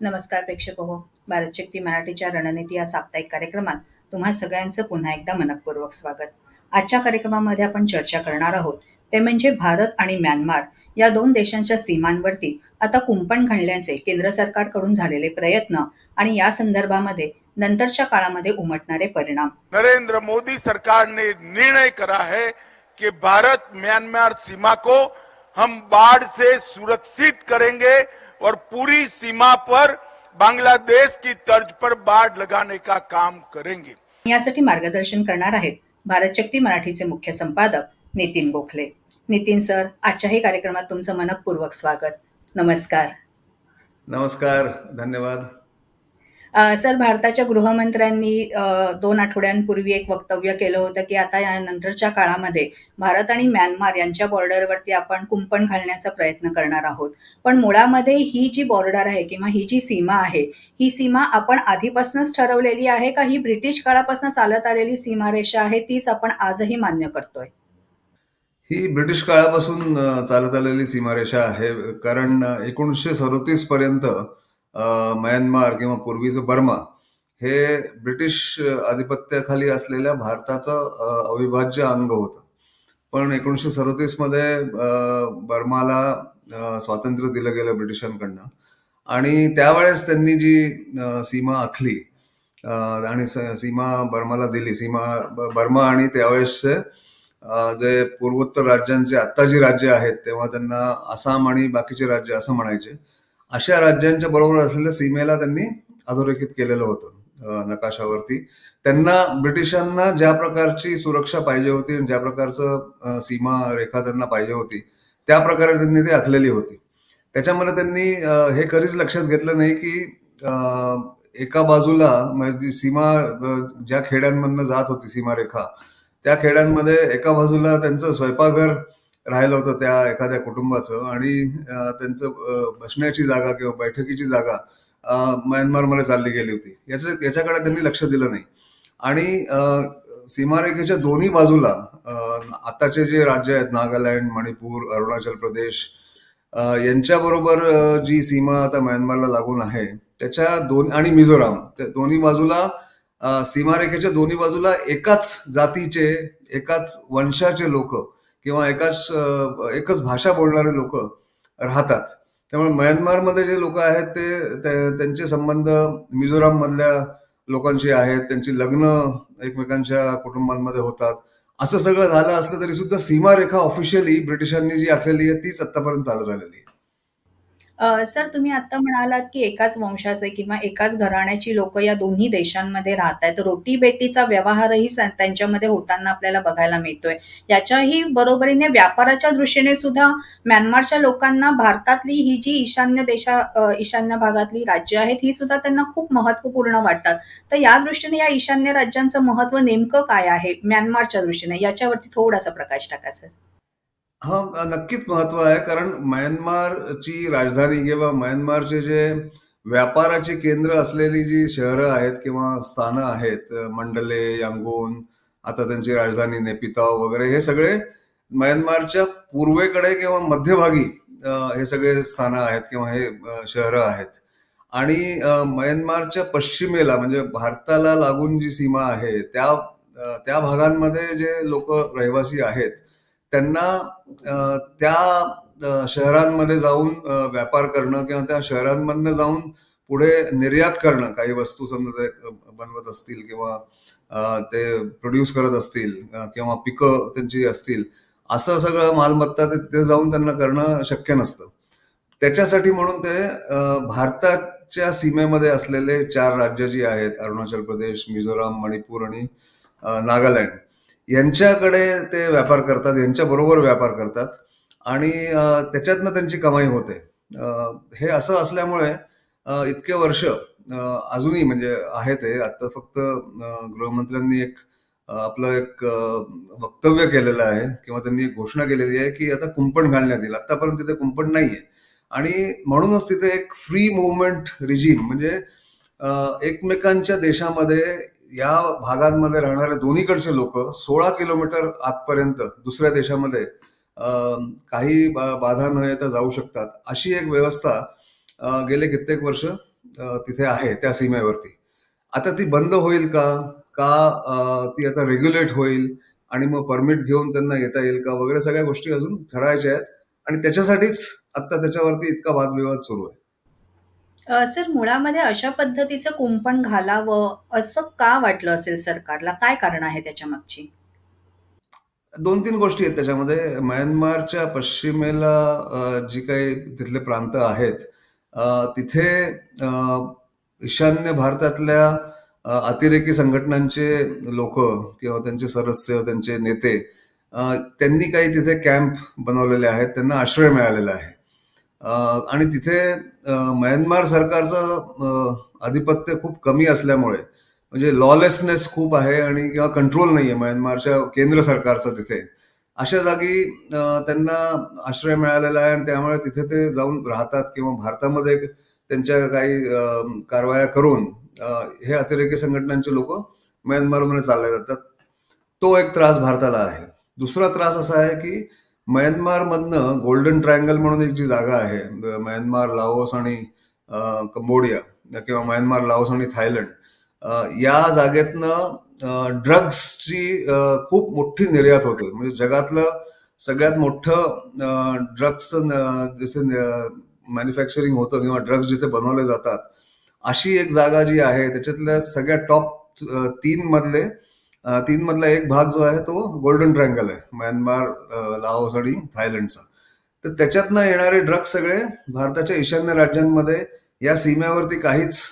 नमस्कार प्रेक्षक हो. भारत शक्ती मराठीच्या रणनीती या साप्ताहिक कार्यक्रमात तुम्हा सगळ्यांचं पुन्हा एकदा मनपूर्वक स्वागत. आजच्या कार्यक्रमामध्ये आपण चर्चा करणार आहोत ते म्हणजे भारत आणि म्यानमार या दोन देशांच्या सीमांवरती आता कुंपण घालण्याचे केंद्र सरकारकडून झालेले प्रयत्न आणि या संदर्भामध्ये नंतरच्या काळामध्ये उमटणारे परिणाम. नरेंद्र मोदी सरकारने निर्णय करा है कि भारत म्यानमार सीमा को हम बाढ़ से सुरक्षित करेंगे और पूरी सीमा पर बांग्लादेश की तर्ज पर बाढ़ लगाने का काम करेंगे। यासाठी मार्गदर्शन करणार आहेत भारत शक्ती मराठीचे मुख्य संपादक नितीन गोखले. नितीन सर आजच्याही कार्यक्रमात तुमचं मनपूर्वक स्वागत. नमस्कार. नमस्कार धन्यवाद. सर भारताच्या गृहमंत्र्यांनी दोन आठवड्यांपूर्वी एक वक्तव्य केलं होतं की आता या नंतरच्या काळामध्ये भारत आणि म्यानमार यांच्या बॉर्डरवरती आपण कुंपण घालण्याचा प्रयत्न करणार आहोत. पण मुळामध्ये ही जी बॉर्डर आहे किंवा ही जी सीमा आहे ही सीमा आपण आधीपासूनच ठरवलेली आहे का ही ब्रिटिश काळापासून चालत आलेली सीमारेषा आहे तीच आपण आजही मान्य करतोय? ही ब्रिटिश काळापासून चालत आलेली सीमारेषा आहे. कारण एकोणीसशे सदोतीस पर्यंत म्यानमार किंवा पूर्वीचं बर्मा हे ब्रिटिश आधिपत्याखाली असलेल्या भारताचं अविभाज्य अंग होतं. पण एकोणीसशे सदतीसमध्ये अ, बर्माला स्वातंत्र्य दिलं गेलं ब्रिटिशांकडनं. आणि त्यावेळेस त्यांनी जी सीमा आखली आणि सीमा बर्माला दिली सीमा बर्मा आणि त्यावेळेसचे जे पूर्वोत्तर राज्यांचे आत्ता जी राज्य आहेत तेव्हा त्यांना आसाम आणि बाकीचे राज्य असं म्हणायचे. अशा राज्यांच्या बरोबर असलेल्या सीमेला त्यांनी अधोरेखित केलेलं होतं नकाशावरती. त्यांना ब्रिटिशांना ज्या प्रकारची सुरक्षा पाहिजे होती आणि ज्या प्रकारचं सीमा रेखा त्यांना पाहिजे होती त्या प्रकारे त्यांनी ती आखलेली होती. त्याच्यामध्ये त्यांनी हे कधीच लक्षात घेतलं नाही की एका बाजूला म्हणजे सीमा ज्या खेड्यांमधनं जात होती सीमारेखा त्या खेड्यांमध्ये एका बाजूला त्यांचं स्वयंपाकघर राहिलं होतं त्या एखाद्या कुटुंबाचं आणि त्यांचं बसण्याची जागा किंवा बैठकीची जागा म्यानमारमध्ये चालली गेली होती. याचं याच्याकडे त्यांनी लक्ष दिलं नाही. आणि सीमारेखेच्या दोन्ही बाजूला आताचे जे राज्य आहेत नागालँड मणिपूर अरुणाचल प्रदेश यांच्याबरोबर जी सीमा आता म्यानमारला लागून आहे त्याच्या दोन आणि मिझोराम त्या दोन्ही बाजूला सीमारेखेच्या दोन्ही बाजूला एकाच जातीचे एकाच वंशाचे लोक किंवा एकाच एकच भाषा बोलणारे लोक राहतात. त्यामुळे म्यानमारमध्ये जे लोक आहेत ते त्यांचे संबंध मिझोराम मधल्या लोकांशी आहेत. त्यांची लग्न एकमेकांच्या कुटुंबांमध्ये होतात. असं सगळं झालं असलं तरी सुद्धा सीमारेखा ऑफिशियली ब्रिटिशांनी जी आखलेली आहे तीच आतापर्यंत चालत झालेली आहे. अ, सर तुम्ही आता म्हणालात की एकाच वंशाचे किंवा एकाच घराण्याची लोक या दोन्ही देशांमध्ये राहत आहेत रोटी बेटीचा व्यवहारही स- त्यांच्यामध्ये होताना आपल्याला बघायला मिळतोय. याच्याही बरोबरीने व्यापाराच्या दृष्टीने सुद्धा म्यानमारच्या लोकांना भारतातली ही जी ईशान्य देशा अ, ईशान्य भागातली राज्य आहेत ही सुद्धा त्यांना खूप महत्त्वपूर्ण वाटतात. तर या दृष्टीने या ईशान्य राज्यांचं महत्त्व नेमकं काय आहे म्यानमारच्या दृष्टीने? याच्यावरती थोडासा प्रकाश टाका सर. हा नक्कीच महत्त्व आहे. कारण म्यानमारची राजधानी किंवा म्यानमारचे जे व्यापाराची केंद्र असलेली जी शहरं आहेत किंवा स्थानं आहेत मंडले यांगून आता त्यांची राजधानी नेपिताव वगैरे हे सगळे म्यानमारच्या पूर्वेकडे किंवा मध्यभागी अ, हे सगळे स्थानं आहेत किंवा हे अ, शहरं आहेत. आणि अ, म्यानमारच्या पश्चिमेला म्हणजे भारताला लागून जी सीमा आहे त्या अ, त्या भागांमध्ये जे लोक रहिवासी आहेत त्यांना त्या शहरांमध्ये जाऊन व्यापार करणं किंवा त्या शहरांमधनं जाऊन पुढे निर्यात करणं काही वस्तू समजा ते बनवत असतील किंवा ते प्रोड्यूस करत असतील किंवा पिकं त्यांची असतील असं सगळं मालमत्ता ते तिथे जाऊन त्यांना करणं शक्य नसतं. त्याच्यासाठी म्हणून ते भारताच्या सीमेमध्ये असलेले चार राज्य जी आहेत अरुणाचल प्रदेश मिझोराम मणिपूर आणि नागालँड यांच्याकडे ते व्यापार करतात यांच्याबरोबर व्यापार करतात आणि त्याच्यातनं त्यांची कमाई होते. हे असं असल्यामुळे इतके वर्ष अजूनही म्हणजे आहे ते. आता फक्त गृहमंत्र्यांनी एक आपलं एक वक्तव्य केलेलं आहे किंवा त्यांनी एक घोषणा केलेली आहे की आता कुंपण घालण्यात येईल. आतापर्यंत तिथे कुंपण नाहीये. आणि म्हणूनच तिथे एक फ्री मुवमेंट रिजीम म्हणजे एकमेकांच्या देशामध्ये या भागांमध्ये राहणारे दोन्हीकडचे लोक सोळा किलोमीटर आतपर्यंत दुसऱ्या देशामध्ये काही बा- बाधा न येता जाऊ शकतात. अशी एक व्यवस्था गेले कित्येक वर्ष तिथे आहे त्या सीमेवरती. आता ती बंद होईल का? का ती आता रेग्युलेट होईल? आणि मग परमिट घेऊन त्यांना येता येईल का? वगैरे सगळ्या गोष्टी अजून ठरायच्या आहेत. आणि त्याच्यासाठीच आता त्याच्यावरती इतका वादविवाद सुरू आहे. अ, सर मुळामध्ये अशा पद्धतीचं कुंपण घालावं असं का वाटलं असेल सरकारला? काय कारण आहे त्याच्यामागची? दोन तीन गोष्टी आहेत त्याच्यामध्ये म्यानमारच्या पश्चिमेला अ, जी काही तिथले प्रांत आहेत अ, तिथे अ, ईशान्य भारतातल्या अ, अतिरेकी संघटनांचे लोक किंवा त्यांचे सदस्य त्यांचे नेते अ, त्यांनी काही तिथे कॅम्प बनवलेले आहेत त्यांना आश्रय मिळालेला आहे आणि तिथे म्यानमार सरकारचं आधिपत्य खूप कमी असल्यामुळे म्हणजे लॉलेसनेस खूप आहे आणि किंवा कंट्रोल नाहीये म्यानमारच्या केंद्र सरकारचं तिथे. अशा जागी त्यांना आश्रय मिळालेला आहे आणि त्यामुळे तिथे ते जाऊन राहतात किंवा भारतामध्ये त्यांच्या काही कारवाया करून हे अतिरेकी संघटनांचे लोक म्यानमारमध्ये चालले जातात. तो एक त्रास भारताला आहे. दुसरा त्रास असा आहे की म्यानमारमधनं गोल्डन ट्रायंगल म्हणून एक जी जागा आहे म्यानमार लाओस आणि कंबोडिया किंवा म्यानमार लाओस आणि थायलंड या जागेतनं ड्रग्सची खूप मोठी निर्यात होते. म्हणजे जगातलं सगळ्यात मोठं ड्रग्सचं जसे मॅन्युफॅक्चरिंग होतं किंवा ड्रग्स जिथे बनवले जातात अशी एक जागा जी आहे त्याच्यातल्या सगळ्या टॉप तीन मधले तीन मधला एक भाग जो आहे तो गोल्डन ट्रायंगल आहे म्यानमार लाओस आणि थायलंडचा. तर त्याच्यातनं येणारे ड्रग्स सगळे भारताच्या ईशान्य राज्यांमध्ये या सीमेवरती काहीच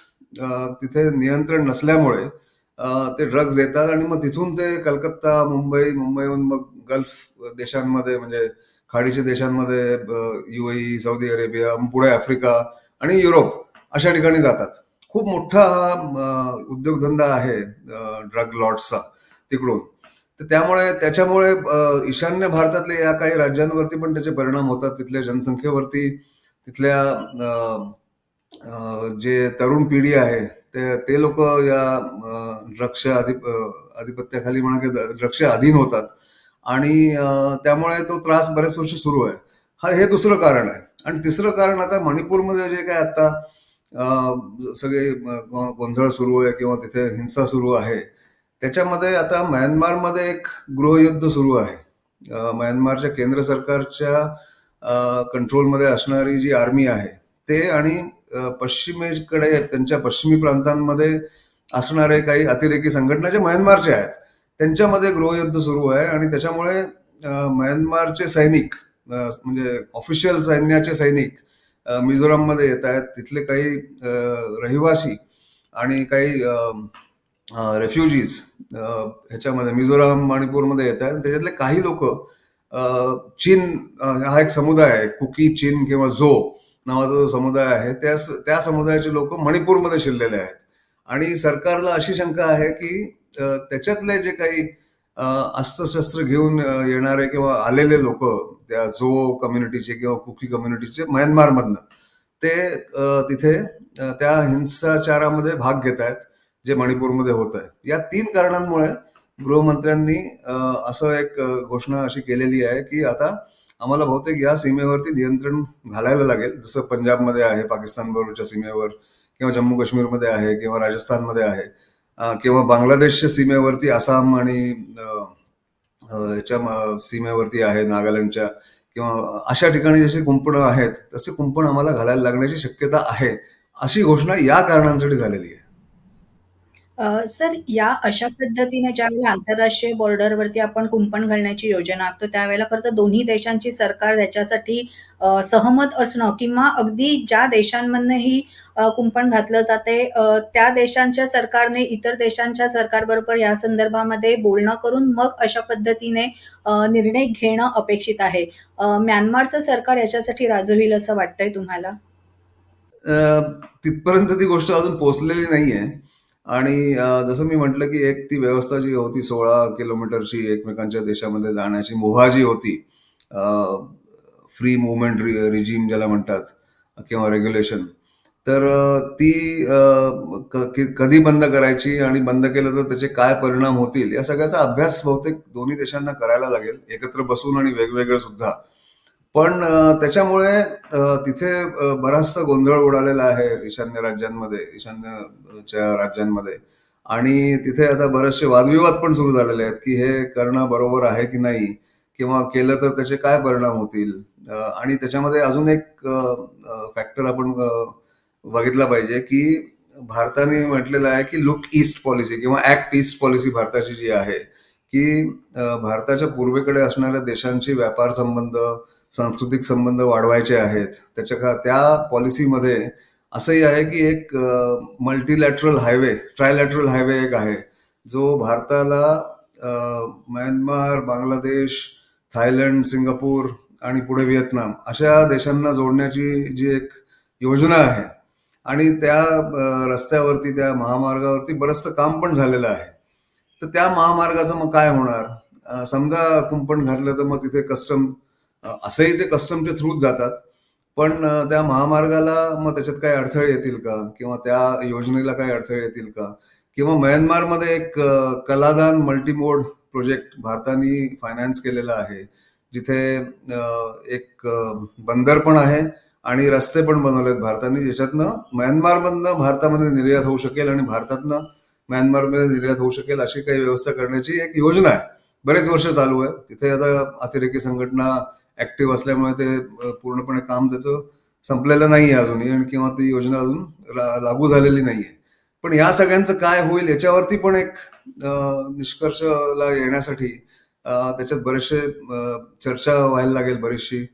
तिथे नियंत्रण नसल्यामुळे ते ड्रग्ज येतात आणि मग तिथून ते कलकत्ता मुंबई मुंबईहून मग गल्फ देशांमध्ये म्हणजे खाडीच्या देशांमध्ये युएई सौदी अरेबिया पुढे आफ्रिका आणि युरोप अशा ठिकाणी जातात. खूप मोठा हा उद्योगधंदा आहे ड्रग लॉर्ड्सचा. तिकडून. तर त्यामुळे त्याच्यामुळे ईशान्य भारतातल्या या काही राज्यांवरती पण त्याचे परिणाम होतात. तिथल्या जनसंख्येवरती तिथल्या अ, जे तरुण पिढी आहे ते ते लोक या द्रक्ष अधिप आधिपत्याखाली म्हणा की द्रक्ष अधीन होतात. आणि त्यामुळे तो त्रास बरेच वर्ष सुरू आहे. हा हे दुसरं कारण आहे. आणि तिसरं कारण आता मणिपूरमध्ये जे काय आता सगळे गोंधळ सुरू आहे किंवा तिथे हिंसा सुरू आहे त्याच्यामध्ये आता म्यानमारमध्ये एक गृहयुद्ध सुरू आहे. म्यानमारच्या केंद्र सरकारच्या कंट्रोलमध्ये असणारी जी आर्मी आहे ते आणि पश्चिमेकडे त्यांच्या पश्चिमी प्रांतांमध्ये असणारे काही अतिरेकी संघटना जे म्यानमारचे आहेत त्यांच्यामध्ये गृहयुद्ध सुरू आहे आणि त्याच्यामुळे म्यानमारचे सैनिक म्हणजे ऑफिशियल सैन्याचे सैनिक मिझोराममध्ये येत आहेत. तिथले काही रहिवासी आणि काही रेफ्युजीज ह्याच्यामध्ये मिझोराम मणिपूरमध्ये येत आहेत. त्याच्यातले काही लोक चीन हा एक समुदाय आहे कुकी चीन किंवा झो नावाचा जो समुदाय आहे त्या त्या समुदायाचे लोक मणिपूरमध्ये शिरलेले आहेत. आणि सरकारला अशी शंका आहे की त्याच्यातले जे काही अस्त्रशस्त्र घेऊन येणारे किंवा आलेले लोक त्या झो कम्युनिटीचे किंवा कुकी कम्युनिटीचे म्यानमारमधनं ते तिथे त्या हिंसाचारामध्ये भाग घेत आहेत. जे मणिपूरमध्ये होत आहे. या तीन कारणांमुळे गृहमंत्र्यांनी असं एक घोषणा अशी केलेली आहे की आता आम्हाला बहुतेक या सीमेवरती नियंत्रण घालायला लागेल. जसं पंजाबमध्ये आहे पाकिस्तान बरोबरच्या सीमेवर किंवा जम्मू काश्मीरमध्ये आहे किंवा राजस्थानमध्ये आहे. किंवा बांगलादेशच्या सीमेवरती आसाम आणि याच्या सीमेवरती आहे नागालँडच्या किंवा अशा ठिकाणी जशी कुंपणं आहेत तसे कुंपण आम्हाला घालायला लागण्याची शक्यता आहे अशी घोषणा या कारणांसाठी झालेली आहे. अ, सर या अशा पद्धतीने ज्यावेळी आंतरराष्ट्रीय बॉर्डरवरती आपण कुंपण घालण्याची योजना आखतो त्यावेळेला खरं तर दोन्ही देशांची सरकार त्याच्यासाठी अ, सहमत असणं किंवा अगदी ज्या देशांमधनं ही अ, कुंपण घातलं जाते अ, त्या देशांच्या सरकारने इतर देशांच्या सरकारबरोबर या संदर्भामध्ये बोलणं करून मग अशा पद्धतीने अ, निर्णय घेणं अपेक्षित आहे. अ, म्यानमारचं सरकार याच्यासाठी राजी होईल असं वाटतंय तुम्हाला? अ, तिथपर्यंत ती गोष्ट अजून पोहोचलेली नाहीये आणि अ, जसं मी म्हटलं की एक ती व्यवस्था जी होती सोळा किलोमीटरची एकमेकांच्या देशामध्ये जाण्याची मुभा जी होती फ्री मुवमेंट रिजिम ज्याला म्हणतात किंवा रेग्युलेशन तर अ, ती अ, क- कधी बंद करायची आणि बंद केलं तर त्याचे काय परिणाम होतील या सगळ्याचा अभ्यास बहुतेक दोन्ही देशांना करायला लागेल एकत्र बसून आणि वेगवेगळं सुद्धा. पण त्याच्यामुळे तिथे बराचसा गोंधळ उडालेला आहे ईशान्य राज्यांमध्ये ईशान्यच्या राज्यांमध्ये. आणि तिथे आता बरेचसे वादविवाद पण सुरू झालेले आहेत की हे करणं बरोबर आहे की नाही किंवा केलं तर त्याचे काय परिणाम होतील? आणि त्याच्यामध्ये अजून एक फॅक्टर आपण बघितला पाहिजे की भारताने म्हटलेलं आहे की लुक ईस्ट पॉलिसी किंवा ऍक्ट ईस्ट पॉलिसी भारताची जी आहे की भारताच्या पूर्वेकडे असणाऱ्या देशांची व्यापार संबंध सांस्कृतिक संबंध वाढवायचे आहेत. त्याच्या का त्या पॉलिसीमध्ये असंही आहे की एक मल्टीलॅटरल हायवे ट्रायलॅटरल हायवे एक आहे. जो भारताला म्यानमार बांगलादेश थायलंड सिंगापूर आणि पुढे व्हिएतनाम अशा देशांना जोडण्याची जी एक योजना आहे आणि त्या रस्त्यावरती त्या महामार्गावरती बरंचसं काम पण झालेलं आहे. तर त्या महामार्गाचं मग काय होणार? समजा कुंपण घातलं तर मग तिथे कस्टम असंही ते कस्टमच्या थ्रूच जातात. पण त्या महामार्गाला मग त्याच्यात काही अडथळे येतील का? किंवा त्या योजनेला काही अडथळे येतील का? किंवा म्यानमारमध्ये एक कलादान मल्टीमोड प्रोजेक्ट भारताने फायनान्स केलेला आहे. जिथे एक बंदर पण आहे आणि रस्ते पण बनवलेत भारताने ज्याच्यातनं म्यानमारमधनं भारतामध्ये निर्यात होऊ शकेल आणि भारतातनं म्यानमारमध्ये निर्यात होऊ शकेल अशी काही व्यवस्था करण्याची एक योजना आहे. बरेच वर्ष चालू आहे. तिथे आता अतिरेकी संघटना ऍक्टिव्ह असल्यामुळे ते पूर्णपणे काम त्याचं संपलेलं नाही आहे अजूनही आणि किंवा ती योजना अजून लागू झालेली नाही आहे पण या सगळ्यांचं काय होईल याच्यावरती पण एक निष्कर्षला येण्यासाठी त्याच्यात बरेचसे चर्चा व्हायला लागेल बरीचशी.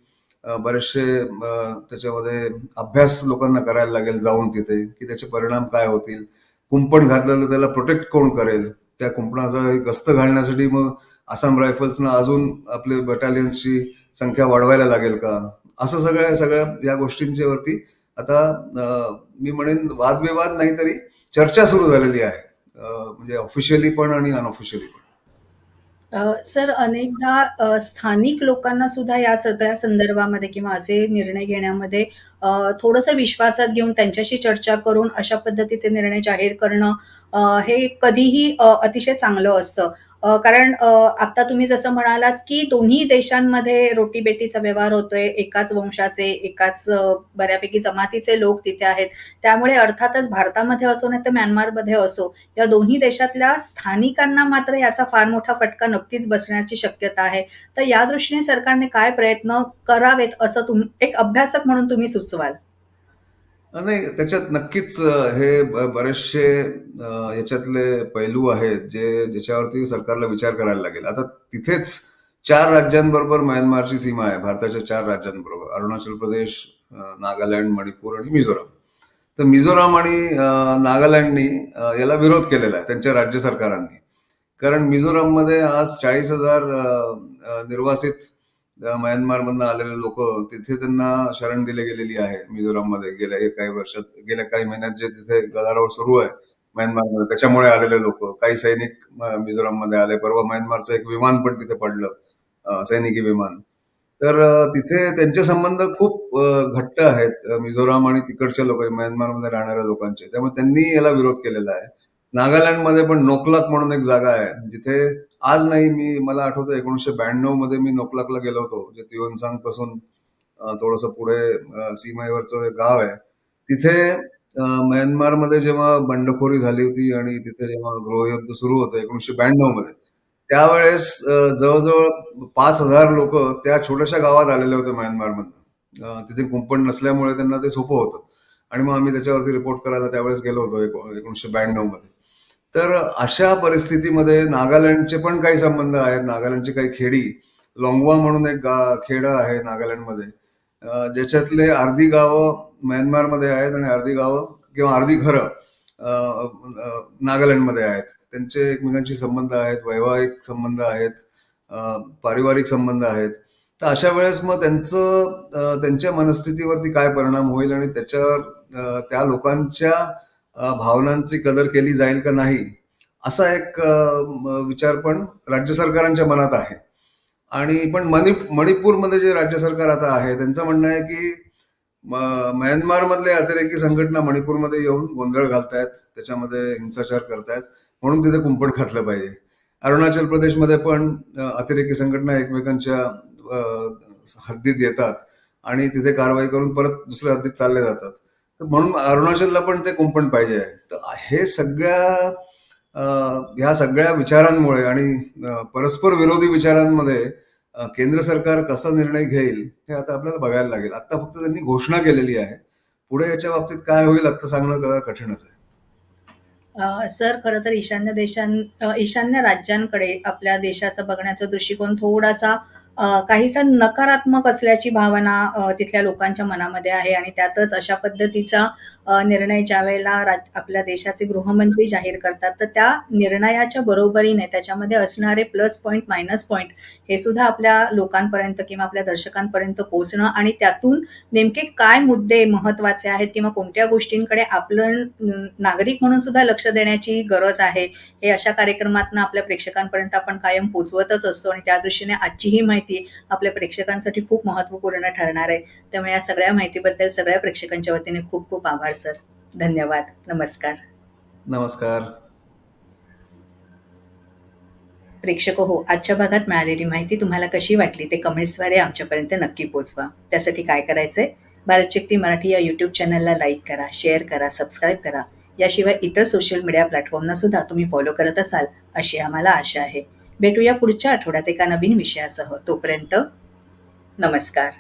बरेचसे त्याच्यामध्ये अभ्यास लोकांना करायला लागेल जाऊन तिथे की त्याचे परिणाम काय होतील. कुंपण घातलेलं त्याला प्रोटेक्ट कोण करेल? त्या कुंपणाचा गस्त घालण्यासाठी मग आसाम रायफल्सनं अजून आपले बटालियन्सची संख्या वाढवायला लागेल का? असं सगळ्या सगळ्या या गोष्टींच्या वरती आता मी म्हणेन वादविवाद नाही तरी चर्चा सुरू झालेली आहे. म्हणजे ऑफिशियली पण आणि अनऑफिशियली पण. सर अनेकदा स्थानिक लोकांना सुद्धा या सगळ्या संदर्भामध्ये किंवा असे निर्णय घेण्यामध्ये थोडंसं विश्वासात घेऊन त्यांच्याशी चर्चा करून अशा पद्धतीचे निर्णय जाहीर करणं हे कधीही अतिशय चांगलं असतं. कारण आता तुम्ही जसं म्हणालात, की दोन्ही देशांमध्ये रोटीबेटीचा व्यवहार होतोय. एकाच वंशाचे, एकाच बऱ्यापैकी जमातीचे लोक तिथे आहेत. त्यामुळे अर्थातच भारतामध्ये असो नाही तर म्यानमारमध्ये असो, या दोन्ही देशातल्या स्थानिकांना मात्र याचा फार मोठा फटका नक्कीच बसण्याची शक्यता आहे. तर या दृष्टीने सरकारने काय प्रयत्न करावेत असं तुम एक अभ्यासक म्हणून तुम्ही सुचवाल? नाही त्याच्यात नक्कीच हे ब- बरेचसे अ, याच्यातले पैलू आहेत जे ज्याच्यावरती सरकारला विचार करायला लागेल. आता तिथेच चार राज्यांबरोबर म्यानमारची सीमा आहे. भारताच्या चार राज्यांबरोबर. अरुणाचल प्रदेश अ, नागालँड मणिपूर आणि मिझोराम. तर मिझोराम आणि अ, नागालँडनी अ, याला विरोध केलेला आहे त्यांच्या राज्य सरकारांनी. कारण मिझोराममध्ये आज चाळीस हजार निर्वासित म्यानमारमधनं आलेले लोक तिथे त्यांना शरण दिले गेलेली आहे मिझोराममध्ये. गेल्या एक काही वर्षात गेल्या काही महिन्यात जे तिथे गदारोळ सुरू आहे म्यानमारमध्ये त्याच्यामुळे आलेले लोक. काही सैनिक मिझोराममध्ये आले. परवा म्यानमारचं एक विमान पण तिथे पडलं सैनिकी विमान. तर तिथे त्यांचे संबंध खूप घट्ट आहेत. मिझोराम आणि तिकडच्या लोक म्यानमारमध्ये राहणाऱ्या लोकांचे. त्यामुळे त्यांनी याला विरोध केलेला आहे. नागालँडमध्ये पण नोकलाक म्हणून एक जागा आहे. जिथे आज नाही मी मला आठवतं एकोणीशे ब्याण्णवमध्ये मी नोकलाकला गेलो होतो जे तिओनसांगपासून थोडस पुढे सीमेवरचं एक गाव आहे. तिथे म्यानमारमध्ये जेव्हा बंडखोरी झाली होती आणि तिथे जेव्हा गृहयुद्ध सुरू होतं एकोणीशे ब्याण्णवमध्ये त्यावेळेस जवळजवळ पाच हजार लोक त्या छोट्याशा गावात आलेले होते म्यानमारमधनं. तिथे कुंपण नसल्यामुळे त्यांना ते सोपं होतं. आणि मग आम्ही त्याच्यावरती रिपोर्ट करायला त्यावेळेस गेलो होतो एकोणीसशे एकोणीशे ब्याण्णवमध्ये. तर अशा परिस्थितीमध्ये नागालँडचे पण काही संबंध आहेत. नागालँडची काही खेडी लोंगवा म्हणून एक गा खेडं आहे नागालँडमध्ये. ज्याच्यातले अर्धी गावं म्यानमारमध्ये आहेत आणि अर्धी गावं किंवा अर्धी घरं नागालँडमध्ये आहेत. त्यांचे एकमेकांशी संबंध आहेत वैवाहिक संबंध आहेत पारिवारिक संबंध आहेत. तर अशा वेळेस मग त्यांचं त्यांच्या मनस्थितीवरती काय परिणाम होईल आणि त्याच्यावर त्या लोकांच्या भावनांची कदर केली जाईल का नाही असा एक विचार पण राज्य सरकारांच्या मनात आहे. आणि पण मणि मणिपूरमध्ये जे राज्य सरकार आता आहे त्यांचं म्हणणं आहे की म्यानमारमधले अतिरेकी संघटना मणिपूरमध्ये येऊन गोंधळ घालतायत त्याच्यामध्ये हिंसाचार करतायत म्हणून तिथे कुंपण घातलं पाहिजे. अरुणाचल प्रदेशमध्ये पण अतिरेकी संघटना एकमेकांच्या हद्दीत येतात आणि तिथे कारवाई करून परत दुसऱ्या हद्दीत चालले जातात. तर म्हणून अरुणाचलला पण ते कुंपण पाहिजे. तर हे सगळ्या ह्या सगळ्या विचारांमुळे आणि परस्पर विरोधी विचारांमध्ये केंद्र सरकार कसा निर्णय घेईल हे आता आपल्याला बघायला लागेल. आता फक्त त्यांनी घोषणा केलेली आहे. पुढे याच्या बाबतीत काय होईल आता सांगणं कठीणच आहे. सर खरं तर ईशान्य देशां ईशान्य राज्यांकडे आपल्या देशाचा बघण्याचा दृष्टिकोन थोडासा काहीसा नकारात्मक असल्याची भावना तिथल्या लोकांच्या मनामध्ये आहे आणि त्यातच अशा पद्धतीचा निर्णय ज्यावेळेला राज आपल्या देशाचे गृहमंत्री जाहीर करतात तर त्या निर्णयाच्या बरोबरीने त्याच्यामध्ये असणारे प्लस पॉईंट मायनस पॉईंट हे सुद्धा आपल्या लोकांपर्यंत किंवा आपल्या दर्शकांपर्यंत पोहोचणं आणि त्यातून नेमके काय मुद्दे महत्त्वाचे आहेत किंवा कोणत्या गोष्टींकडे आपलं नागरिक म्हणून सुद्धा लक्ष देण्याची गरज आहे हे अशा कार्यक्रमातून आपल्या प्रेक्षकांपर्यंत आपण कायम पोचवतच असतो आणि त्या दृष्टीने आजची ही माहिती आपल्या प्रेक्षकांसाठी खूप महत्त्वपूर्ण ठरणार आहे. त्यामुळे या सगळ्या माहितीबद्दल सगळ्या प्रेक्षकांच्या वतीने खूप खूप आभार सर. धन्यवाद. नमस्कार. नमस्कार. प्रेक्षक हो आजच्या भागात मिळालेली माहिती तुम्हाला कशी वाटली ते कमेंट्सद्वारे आमच्यापर्यंत नक्की पोचवा. त्यासाठी काय करायचंय? भारत शक्ती मराठी या यूट्यूब चॅनलला लाईक करा शेअर करा सबस्क्राईब करा. याशिवाय इतर सोशल मीडिया प्लॅटफॉर्मना सुद्धा तुम्ही फॉलो करत असाल अशी आम्हाला आशा आहे. भेटूया पुढच्या आठवड्यात एका नवीन विषयासह. तोपर्यंत नमस्कार.